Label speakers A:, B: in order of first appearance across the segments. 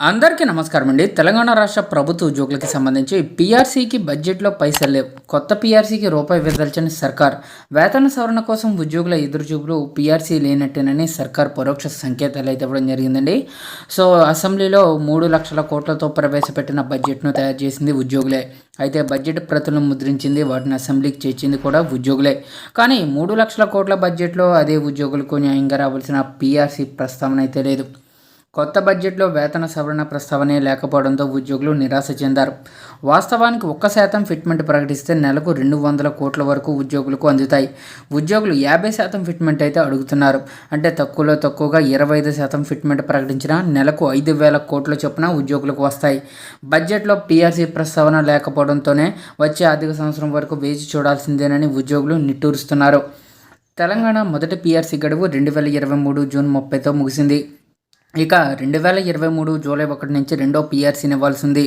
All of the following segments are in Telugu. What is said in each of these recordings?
A: అందరికీ నమస్కారం అండి. తెలంగాణ రాష్ట్ర ప్రభుత్వ ఉద్యోగులకి సంబంధించి పీఆర్సీకి బడ్జెట్లో పైసలు లేవు. కొత్త పీఆర్సీకి రూపాయి విదల్చని సర్కార్. వేతన సవరణ కోసం ఉద్యోగుల ఎదురుచూపులు పీఆర్సీ లేనట్టేనని సర్కార్ పరోక్ష సంకేతాలు అయితే ఇవ్వడం జరిగిందండి. సో అసెంబ్లీలో మూడు లక్షల కోట్లతో ప్రవేశపెట్టిన బడ్జెట్ను తయారు చేసింది ఉద్యోగులే. అయితే బడ్జెట్ ప్రతులను ముద్రించింది వాటిని అసెంబ్లీకి చేర్చింది కూడా ఉద్యోగులే. కానీ మూడు లక్షల కోట్ల బడ్జెట్లో అదే ఉద్యోగులకు న్యాయంగా రావాల్సిన పీఆర్సీ ప్రస్తావన అయితే లేదు. కొత్త బడ్జెట్లో వేతన సవరణ ప్రస్తావనే లేకపోవడంతో ఉద్యోగులు నిరాశ చెందారు. వాస్తవానికి ఒక్క శాతం ఫిట్మెంట్ ప్రకటిస్తే నెలకు రెండు వందల కోట్ల వరకు ఉద్యోగులకు అందుతాయి. ఉద్యోగులు యాభై శాతం ఫిట్మెంట్ అయితే అడుగుతున్నారు. అంటే తక్కువలో తక్కువగా ఇరవై ఐదు శాతం ఫిట్మెంట్ ప్రకటించినా నెలకు ఐదు వేల కోట్ల చొప్పున ఉద్యోగులకు వస్తాయి. బడ్జెట్లో పీఆర్సీ ప్రస్తావన లేకపోవడంతోనే వచ్చే ఆర్థిక సంవత్సరం వరకు వేచి చూడాల్సిందేనని ఉద్యోగులు నిట్టూరుస్తున్నారు. తెలంగాణ మొదటి పీఆర్సీ గడువు రెండు వేల ఇరవై మూడు జూన్ ముప్పైతో ముగిసింది. ఇక రెండు వేల ఇరవై మూడు జూలై ఒకటి నుంచి రెండో పీఆర్సీని ఇవ్వాల్సింది.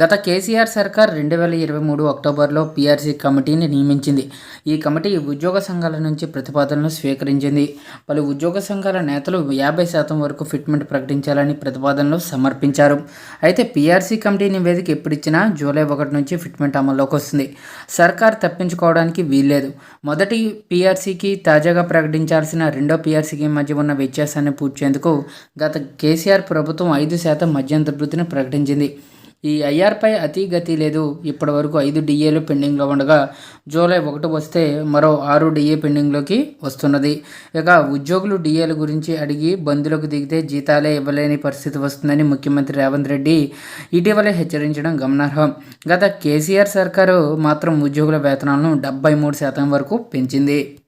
A: గత కేసీఆర్ సర్కార్ రెండు వేల ఇరవై మూడు అక్టోబర్లో పీఆర్సీ కమిటీని నియమించింది. ఈ కమిటీ ఉద్యోగ సంఘాల నుంచి ప్రతిపాదనలు స్వీకరించింది. పలు ఉద్యోగ సంఘాల నేతలు యాభై శాతం వరకు ఫిట్మెంట్ ప్రకటించాలని ప్రతిపాదనలు సమర్పించారు. అయితే పీఆర్సీ కమిటీ నివేదిక ఎప్పుడిచ్చినా జూలై ఒకటి నుంచి ఫిట్మెంట్ అమల్లోకి వస్తుంది. సర్కార్ తప్పించుకోవడానికి వీల్లేదు. మొదటి పీఆర్సీకి తాజాగా ప్రకటించాల్సిన రెండో పీఆర్సీకి మధ్య ఉన్న వ్యత్యాసాన్ని పూడ్చేందుకు గత కేసీఆర్ ప్రభుత్వం ఐదు శాతం మధ్యంతర వృద్ధిని ప్రకటించింది. ఈ ఐఆర్పై అతి గతి లేదు. ఇప్పటి వరకు ఐదు డిఏలు పెండింగ్లో ఉండగా జూలై ఒకటి వస్తే మరో ఆరు డిఏ పెండింగ్లోకి వస్తున్నది. ఇక ఉద్యోగులు డిఏల గురించి అడిగి బంధులకు దిగితే జీతాలే ఇవ్వలేని పరిస్థితి వస్తుందని ముఖ్యమంత్రి రేవంత్ రెడ్డి ఇటీవలే హెచ్చరించడం గమనార్హం. గత కేసీఆర్ సర్కారు మాత్రం ఉద్యోగుల వేతనాలను డెబ్బై మూడు శాతం వరకు పెంచింది.